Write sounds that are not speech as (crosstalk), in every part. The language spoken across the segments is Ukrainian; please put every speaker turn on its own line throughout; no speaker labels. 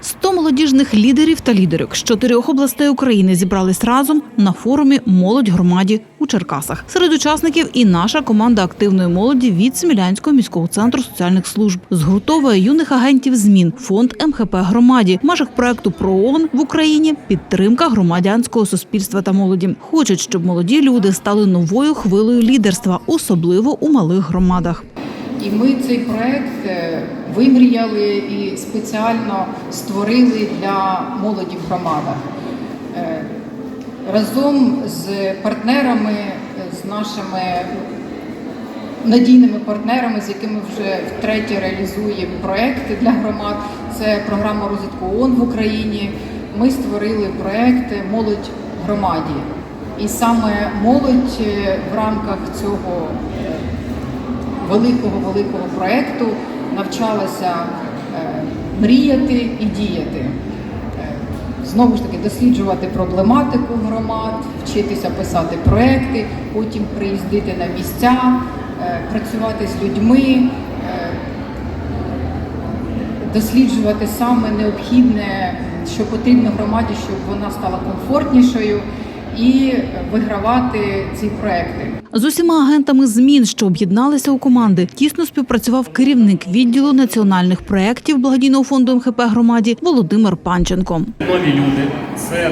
100 молодіжних лідерів та лідерок з чотирьох областей України зібрались разом на форумі Молодь громаді у Черкасах. Серед учасників і наша команда активної молоді від Смілянського міського центру соціальних служб згуртовує юних агентів змін фонд МХП громаді в межах проекту ПРООН в Україні підтримка громадянського суспільства та молоді. Хочуть, щоб молоді люди стали новою хвилею лідерства, особливо у малих громадах.
І ми цей проект е, вимріяли і спеціально створили для молоді в громадах. Е, Разом з партнерами, з нашими надійними партнерами, з якими вже втретє реалізуємо проекти для громад. Це програма розвитку ООН в Україні. Ми створили проект Молодь в громаді. І саме молодь е, в рамках цього е, великого великого проекту навчалася е, мріяти і діяти. Е, Знову ж таки, досліджувати проблематику громад, вчитися писати проекти, потім приїздити на місця, е, працювати з людьми, досліджувати саме необхідне, що потрібно громаді, щоб вона стала комфортнішою, і вигравати ці проекти.
З усіма агентами змін, що об'єдналися у команди, тісно співпрацював керівник відділу національних проєктів благодійного фонду МХП громаді Володимир Панченко.
Нові люди це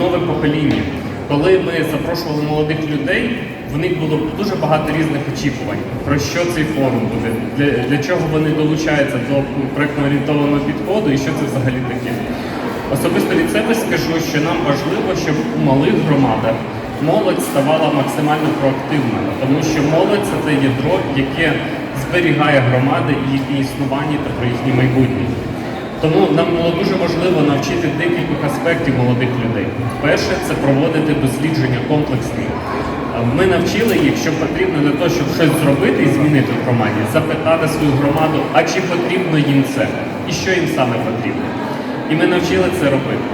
нове покоління. Коли ми запрошували молодих людей, в них було дуже багато різних очікувань. Про що цей форум буде, для, для чого вони долучаються до проєктно-орієнтованого підходу і що це взагалі таке. Особисто від себе скажу, що нам важливо, щоб у малих громадах молодь ставала максимально проактивною, тому що молодь це те ядро, яке зберігає громади і їхнє існування та про їхнє майбутнє. Тому нам було дуже важливо навчити декількох аспектів молодих людей. Перше це проводити дослідження комплексні. Ми навчили їх, що потрібно для того, щоб щось зробити і змінити в громаді, запитати свою громаду, а чи потрібно їм це, і що їм саме потрібно. І ми навчили це робити.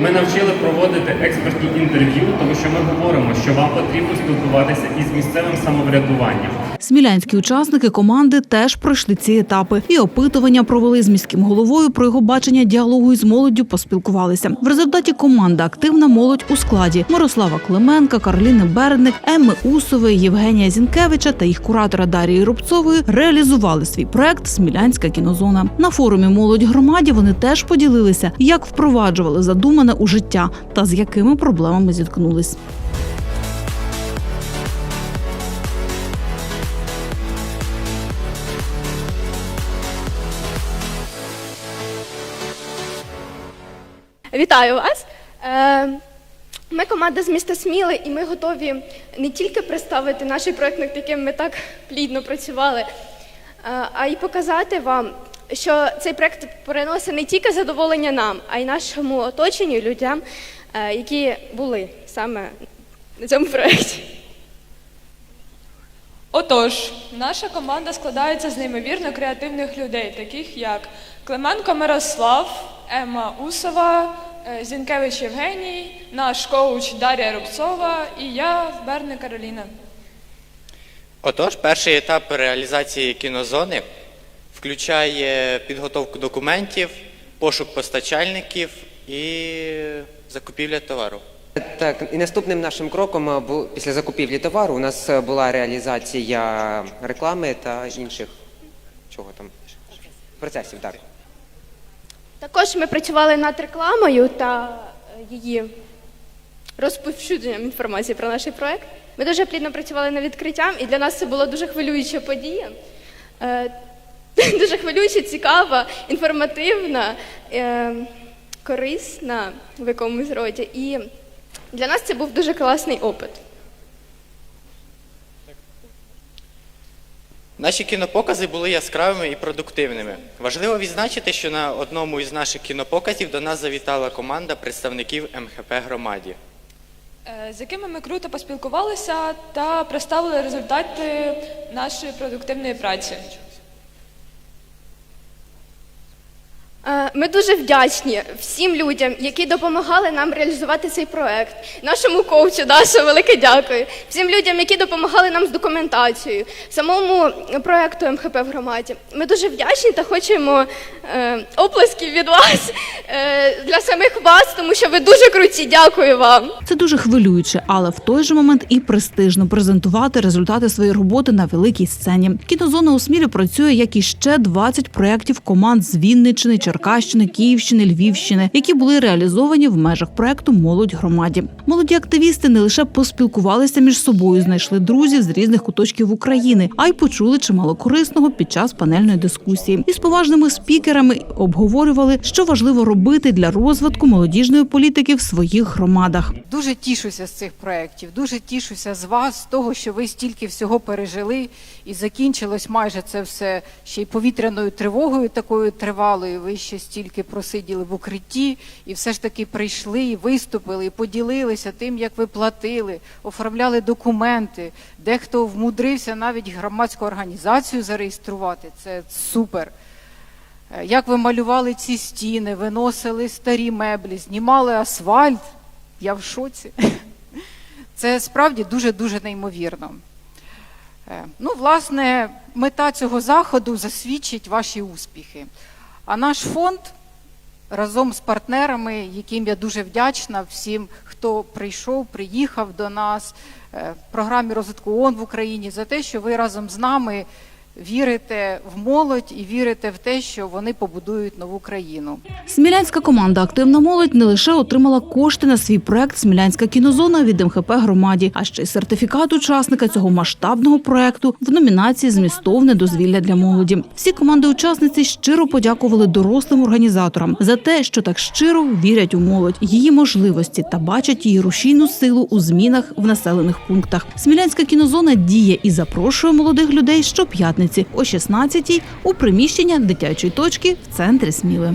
Ми навчили проводити експертні інтерв'ю, тому що ми говоримо, що вам потрібно спілкуватися із місцевим самоврядуванням.
Смілянські учасники команди теж пройшли ці етапи і опитування провели з міським головою про його бачення діалогу із молоддю поспілкувалися. В результаті команда активна молодь у складі Мирослава Клименка, Карліни Берник, Емми Усової, Євгенія Зінкевича та їх куратора Дарії Рубцової реалізували свій проект Смілянська кінозона. На форумі Молодь громаді вони теж поділилися, як впроваджували задумане у життя та з якими проблемами зіткнулись.
Вітаю вас! Е, Ми команда з міста Сміли, і ми готові не тільки представити наш проект, над яким ми так плідно працювали, е, а й показати вам, що цей проект приносить не тільки задоволення нам, а й нашому оточенню, людям, е, які були саме на цьому проєкті.
Отож, наша команда складається з неймовірно креативних людей, таких як Клименко Мирослав, Ема Усова, е, Зінкевич Євгеній, наш коуч Дар'я Рубцова і я, Берне Кароліна.
Отож, перший етап реалізації кінозони включає підготовку документів, пошук постачальників і закупівля товару.
Так, і наступним нашим кроком після закупівлі товару у нас була реалізація реклами та інших чого там процесів. Так.
Також ми працювали над рекламою та е, її розповсюдженням інформації про наш проект. Ми дуже плідно працювали над відкриттям, і для нас це була дуже хвилююча подія. Е, (laughs) Дуже хвилююча, цікава, інформативна, е, корисна в якомусь роді. І для нас це був дуже класний опит.
Наші кінопокази були яскравими і продуктивними. Важливо відзначити, що на одному із наших кінопоказів до нас завітала команда представників МХП громаді.
е, з якими ми круто поспілкувалися та представили результати нашої продуктивної праці.
Е, Ми дуже вдячні всім людям, які допомагали нам реалізувати цей проект. Нашому коучу Даша, велике дякую. Всім людям, які допомагали нам з документацією, самому проекту МХП в громаді. Ми дуже вдячні та хочемо е, оплесків від вас е, для самих вас, тому що ви дуже круті. Дякую вам.
Це дуже хвилююче, але в той же момент і престижно презентувати результати своєї роботи на великій сцені. Кінозона у Смілі працює як і ще 20 проєктів команд з Вінниччини, Черкащини, Київщини, Львівщини, які були реалізовані в межах проекту Молодь громаді. Молоді активісти не лише поспілкувалися між собою, знайшли друзів з різних куточків України, а й почули чимало корисного під час панельної дискусії. Із поважними спікерами обговорювали, що важливо робити для розвитку молодіжної політики в своїх громадах.
Дуже тішуся з цих проєктів, дуже тішуся з вас, з того, що ви стільки всього пережили, і закінчилось майже це все ще й повітряною тривогою такою тривалою. Ви ще стільки просиділи в укритті, і все ж таки прийшли, і виступили, і поділилися тим, як ви платили, оформляли документи. Дехто вмудрився навіть громадську організацію зареєструвати. Це супер. Е, Як ви малювали ці стіни, виносили старі меблі, знімали асфальт. Я в шоці. Це справді дуже-дуже неймовірно. Е, Ну, власне, мета цього заходу засвідчить ваші успіхи. А наш фонд разом з партнерами, яким я дуже вдячна, всім, хто прийшов, приїхав до нас, в програмі розвитку ООН в Україні, за те, що ви разом з нами вірите в молодь і вірите в те, що вони побудують нову країну.
Смілянська команда Активна молодь не лише отримала кошти на свій проект Смілянська кінозона від МХП громаді, а ще й сертифікат учасника цього масштабного проекту в номінації Змістовне дозвілля для молоді. Всі команди-учасниці щиро подякували дорослим організаторам за те, що так щиро вірять у молодь, її можливості та бачать її рушійну силу у змінах в населених пунктах. Смілянська кінозона діє і запрошує молодих людей щоп'ятниці о 16-й у приміщення дитячої точки в центрі Сміли.